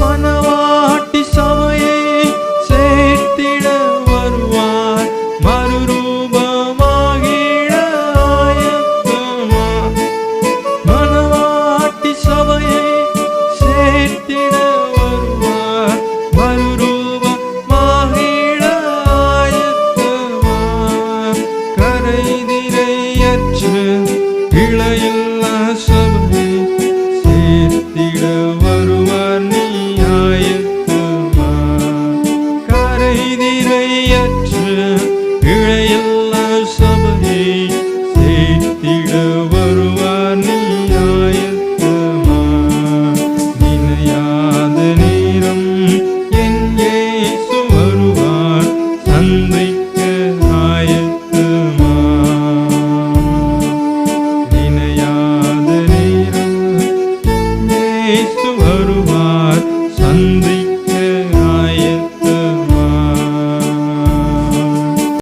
மனவாட்டி சமையை சேர்த்திட வருவார். மறுரூபமாகிடமா மனவாட்டி சமையை சேர்த்திட வருவார். மறுரூபமாகிடாயத்தமா கரைதிரையற்று இளையில் செய்திரையற்று இழையல்ல சபையை செய்திட வருவார் நீயாயத்தமா. நினையாத நேரம் எங்கே வருவார் சந்தைக்க ஆயத்தமா. நினையாத நேரம் எங்கே